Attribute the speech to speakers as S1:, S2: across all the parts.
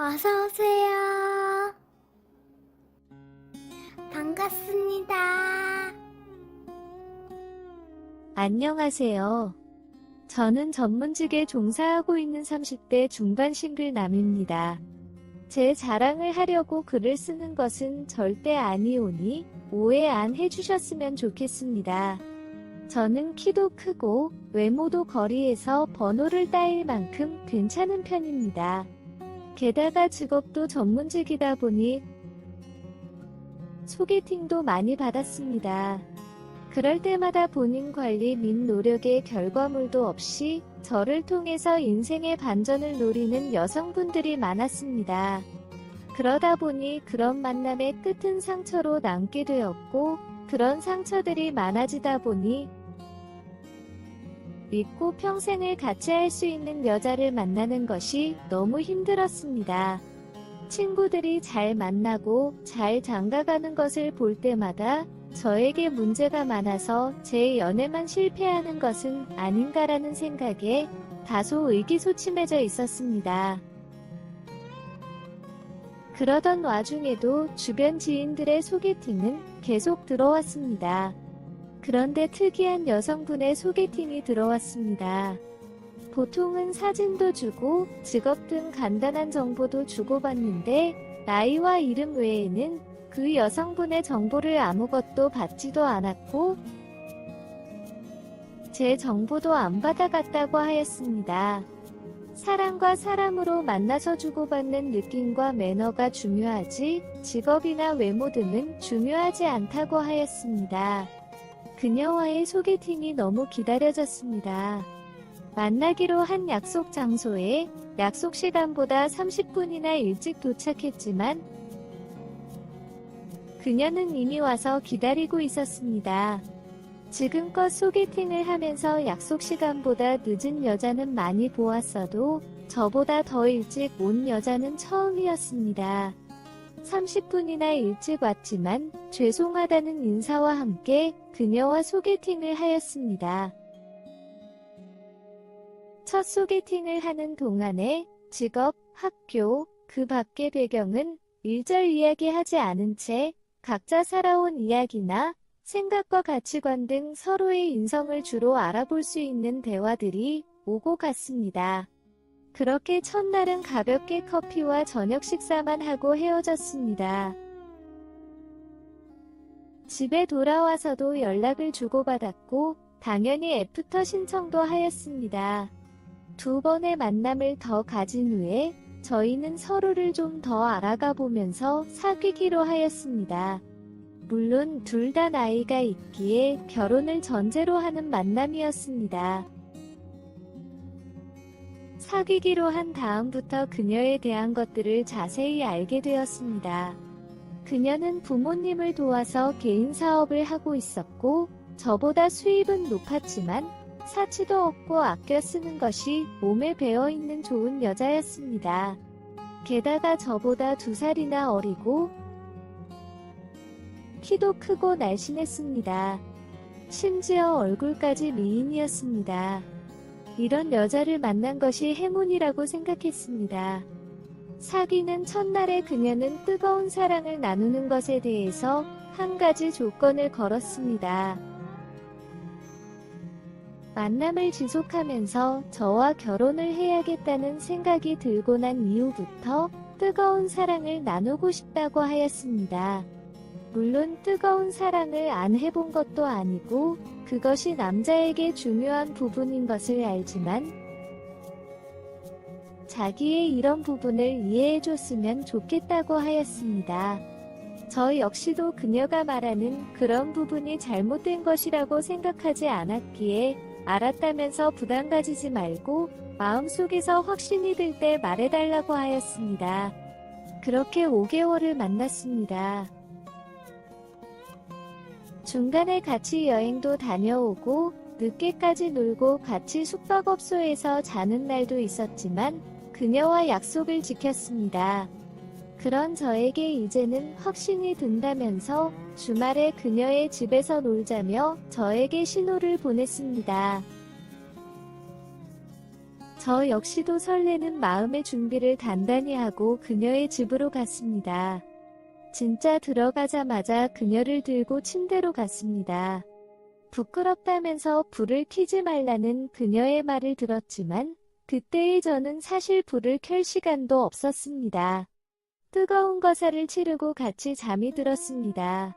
S1: 어서 오세요. 반갑습니다.
S2: 안녕하세요. 저는 전문직에 종사하고 있는 30대 중반 싱글남입니다. 제 자랑을 하려고 글을 쓰는 것은 절대 아니오니 오해 안 해주셨으면 좋겠습니다. 저는 키도 크고 외모도 거리에서 번호를 따일 만큼 괜찮은 편입니다. 게다가 직업도 전문직이다 보니 소개팅도 많이 받았습니다. 그럴 때마다 본인 관리 및 노력의 결과물도 없이 저를 통해서 인생의 반전을 노리는 여성분들이 많았습니다. 그러다 보니 그런 만남의 끝은 상처로 남게 되었고 그런 상처들이 많아지다 보니 믿고 평생을 같이 할 수 있는 여자를 만나는 것이 너무 힘들었습니다. 친구들이 잘 만나고 잘 장가가는 것을 볼 때마다 저에게 문제가 많아서 제 연애만 실패하는 것은 아닌가라는 생각에 다소 의기소침해져 있었습니다. 그러던 와중에도 주변 지인들의 소개팅은 계속 들어왔습니다. 그런데 특이한 여성분의 소개팅이 들어왔습니다. 보통은 사진도 주고 직업 등 간단한 정보도 주고받는데 나이와 이름 외에는 그 여성분의 정보를 아무것도 받지도 않았고 제 정보도 안 받아갔다고 하였습니다. 사람과 사람으로 만나서 주고받는 느낌과 매너가 중요하지 직업이나 외모 등은 중요하지 않다고 하였습니다. 그녀와의 소개팅이 너무 기다려졌습니다. 만나기로 한 약속 장소에 약속 시간보다 30분이나 일찍 도착했지만 그녀는 이미 와서 기다리고 있었습니다. 지금껏 소개팅을 하면서 약속 시간보다 늦은 여자는 많이 보았어도 저보다 더 일찍 온 여자는 처음이었습니다. 30분이나 일찍 왔지만 죄송하다는 인사와 함께 그녀와 소개팅을 하였습니다. 첫 소개팅을 하는 동안에 직업, 학교, 그 밖의 배경은 일절 이야기하지 않은 채 각자 살아온 이야기나 생각과 가치관 등 서로의 인성을 주로 알아볼 수 있는 대화들이 오고 갔습니다. 그렇게 첫날은 가볍게 커피와 저녁 식사만 하고 헤어졌습니다. 집에 돌아와서도 연락을 주고받았고 당연히 애프터 신청도 하였습니다. 두 번의 만남을 더 가진 후에 저희는 서로를 좀 더 알아가 보면서 사귀기로 하였습니다. 물론 둘 다 나이가 있기에 결혼을 전제로 하는 만남이었습니다. 사귀기로 한 다음부터 그녀에 대한 것들을 자세히 알게 되었습니다. 그녀는 부모님을 도와서 개인 사업을 하고 있었고, 저보다 수입은 높았지만, 사치도 없고 아껴 쓰는 것이 몸에 배어 있는 좋은 여자였습니다. 게다가 저보다 두 살이나 어리고, 키도 크고 날씬했습니다. 심지어 얼굴까지 미인이었습니다. 이런 여자를 만난 것이 행운이라고 생각했습니다. 사귀는 첫날에 그녀는 뜨거운 사랑을 나누는 것에 대해서 한 가지 조건을 걸었습니다. 만남을 지속하면서 저와 결혼을 해야겠다는 생각이 들고 난 이후부터 뜨거운 사랑을 나누고 싶다고 하였습니다. 물론 뜨거운 사랑을 안 해본 것도 아니고 그것이 남자에게 중요한 부분인 것을 알지만 자기의 이런 부분을 이해해줬으면 좋겠다고 하였습니다. 저 역시도 그녀가 말하는 그런 부분이 잘못된 것이라고 생각하지 않았기에 알았다면서 부담 가지지 말고 마음속에서 확신이 들 때 말해달라고 하였습니다. 그렇게 5개월을 만났습니다. 중간에 같이 여행도 다녀오고 늦게까지 놀고 같이 숙박업소에서 자는 날도 있었지만 그녀와 약속을 지켰습니다. 그런 저에게 이제는 확신이 든다면서 주말에 그녀의 집에서 놀자며 저에게 신호를 보냈습니다. 저 역시도 설레는 마음의 준비를 단단히 하고 그녀의 집으로 갔습니다. 진짜 들어가자마자 그녀를 들고 침대로 갔습니다. 부끄럽다면서 불을 켜지 말라는 그녀의 말을 들었지만 그때의 저는 사실 불을 켤 시간도 없었습니다. 뜨거운 거사를 치르고 같이 잠이 들었습니다.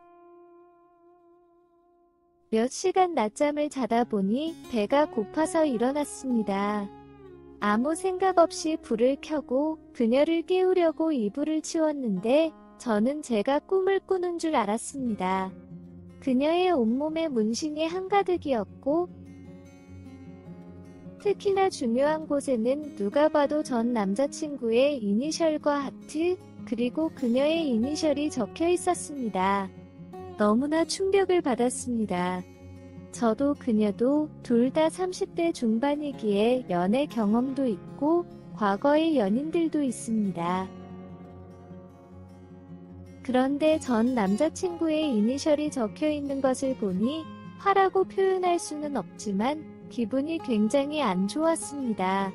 S2: 몇 시간 낮잠을 자다 보니 배가 고파서 일어났습니다. 아무 생각 없이 불을 켜고 그녀를 깨우려고 이불을 치웠는데 저는 제가 꿈을 꾸는 줄 알았습니다. 그녀의 온몸에 문신이 한가득이었고 특히나 중요한 곳에는 누가 봐도 전 남자친구의 이니셜과 하트 그리고 그녀의 이니셜이 적혀 있었습니다. 너무나 충격을 받았습니다. 저도 그녀도 둘 다 30대 중반이기에 연애 경험도 있고 과거의 연인들도 있습니다. 그런데 전 남자친구의 이니셜이 적혀 있는 것을 보니 화라고 표현할 수는 없지만 기분이 굉장히 안 좋았습니다.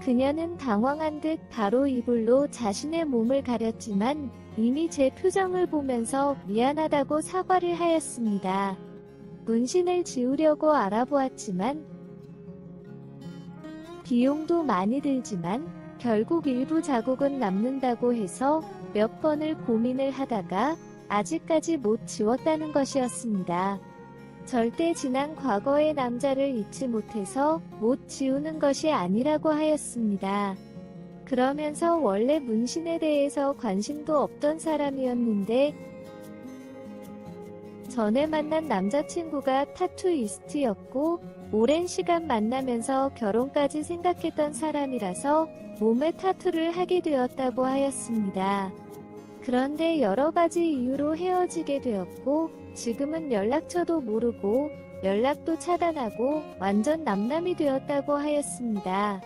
S2: 그녀는 당황한 듯 바로 이불로 자신의 몸을 가렸지만 이미 제 표정을 보면서 미안하다고 사과를 하였습니다. 문신을 지우려고 알아보았지만 비용도 많이 들지만 결국 일부 자국은 남는다고 해서 몇 번을 고민을 하다가 아직까지 못 지웠다는 것이었습니다. 절대 지난 과거의 남자를 잊지 못해서 못 지우는 것이 아니라고 하였습니다. 그러면서 원래 문신에 대해서 관심도 없던 사람이었는데 전에 만난 남자친구가 타투이스트였고 오랜 시간 만나면서 결혼까지 생각했던 사람이라서 몸에 타투를 하게 되었다고 하였습니다. 그런데 여러 가지 이유로 헤어지게 되었고 지금은 연락처도 모르고 연락도 차단하고 완전 남남이 되었다고 하였습니다.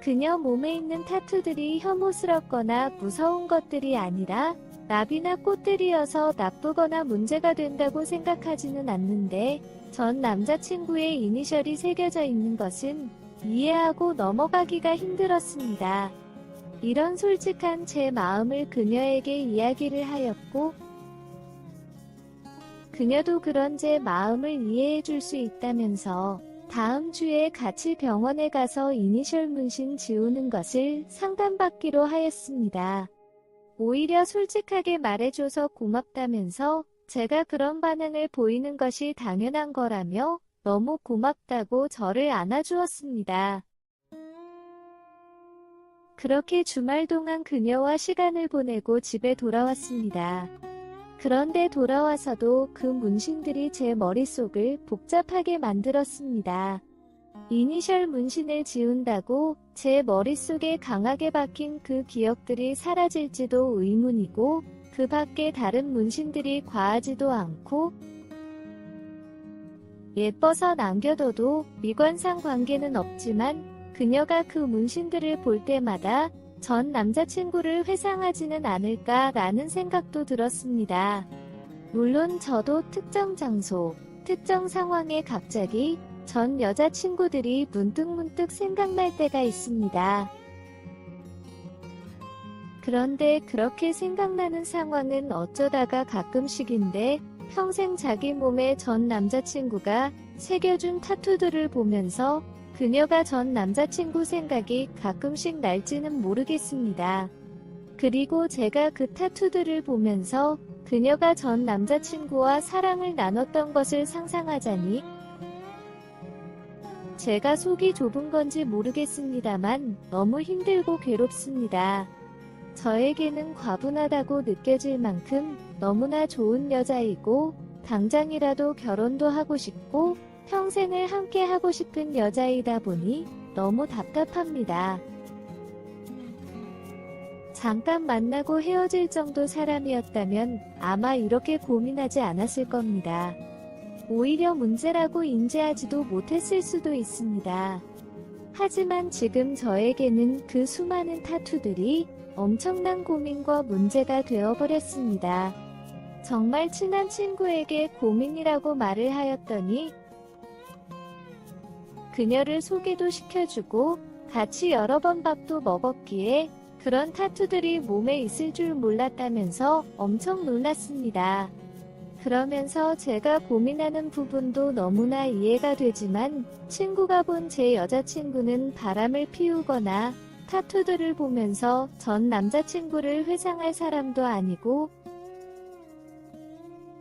S2: 그녀 몸에 있는 타투들이 혐오스럽거나 무서운 것들이 아니라 나비나 꽃들이어서 나쁘거나 문제가 된다고 생각하지는 않는데 전 남자친구의 이니셜이 새겨져 있는 것은 이해하고 넘어가기가 힘들었습니다. 이런 솔직한 제 마음을 그녀에게 이야기를 하였고 그녀도 그런 제 마음을 이해해 줄 수 있다면서 다음 주에 같이 병원에 가서 이니셜 문신 지우는 것을 상담받기로 하였습니다. 오히려 솔직하게 말해줘서 고맙다면서 제가 그런 반응을 보이는 것이 당연한 거라며 너무 고맙다고 저를 안아주었습니다. 그렇게 주말 동안 그녀와 시간을 보내고 집에 돌아왔습니다. 그런데 돌아와서도 그 문신들이 제 머릿속을 복잡하게 만들었습니다. 이니셜 문신을 지운다고 제 머릿속에 강하게 박힌 그 기억들이 사라질지도 의문이고 그 밖에 다른 문신들이 과하지도 않고 예뻐서 남겨둬도 미관상 관계는 없지만 그녀가 그 문신들을 볼 때마다 전 남자친구를 회상하지는 않을까라는 생각도 들었습니다. 물론 저도 특정 장소, 특정 상황에 갑자기 전 여자친구들이 문득문득 생각날 때가 있습니다. 그런데 그렇게 생각나는 상황은 어쩌다가 가끔씩인데 평생 자기 몸에 전 남자친구가 새겨준 타투들을 보면서 그녀가 전 남자친구 생각이 가끔씩 날지는 모르겠습니다. 그리고 제가 그 타투들을 보면서 그녀가 전 남자친구와 사랑을 나눴던 것을 상상하자니 제가 속이 좁은 건지 모르겠습니다만 너무 힘들고 괴롭습니다. 저에게는 과분하다고 느껴질 만큼 너무나 좋은 여자이고 당장이라도 결혼도 하고 싶고 평생을 함께 하고 싶은 여자이다 보니 너무 답답합니다. 잠깐 만나고 헤어질 정도 사람이었다면 아마 이렇게 고민하지 않았을 겁니다. 오히려 문제라고 인지하지도 못했을 수도 있습니다. 하지만 지금 저에게는 그 수많은 타투들이 엄청난 고민과 문제가 되어버렸습니다. 정말 친한 친구에게 고민이라고 말을 하였더니 그녀를 소개도 시켜주고 같이 여러 번 밥도 먹었기에 그런 타투들이 몸에 있을 줄 몰랐다면서 엄청 놀랐습니다. 그러면서 제가 고민하는 부분도 너무나 이해가 되지만 친구가 본 제 여자친구는 바람을 피우거나 타투들을 보면서 전 남자친구를 회상할 사람도 아니고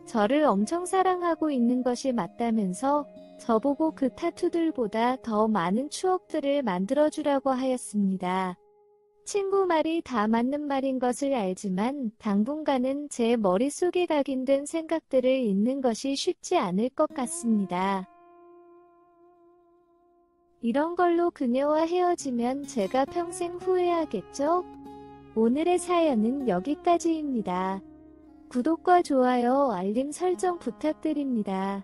S2: 저를 엄청 사랑하고 있는 것이 맞다면서 저보고 그 타투들보다 더 많은 추억들을 만들어주라고 하였습니다. 친구 말이 다 맞는 말인 것을 알지만 당분간은 제 머릿속에 각인된 생각들을 잊는 것이 쉽지 않을 것 같습니다. 이런 걸로 그녀와 헤어지면 제가 평생 후회하겠죠? 오늘의 사연은 여기까지입니다. 구독과 좋아요, 알림 설정 부탁드립니다.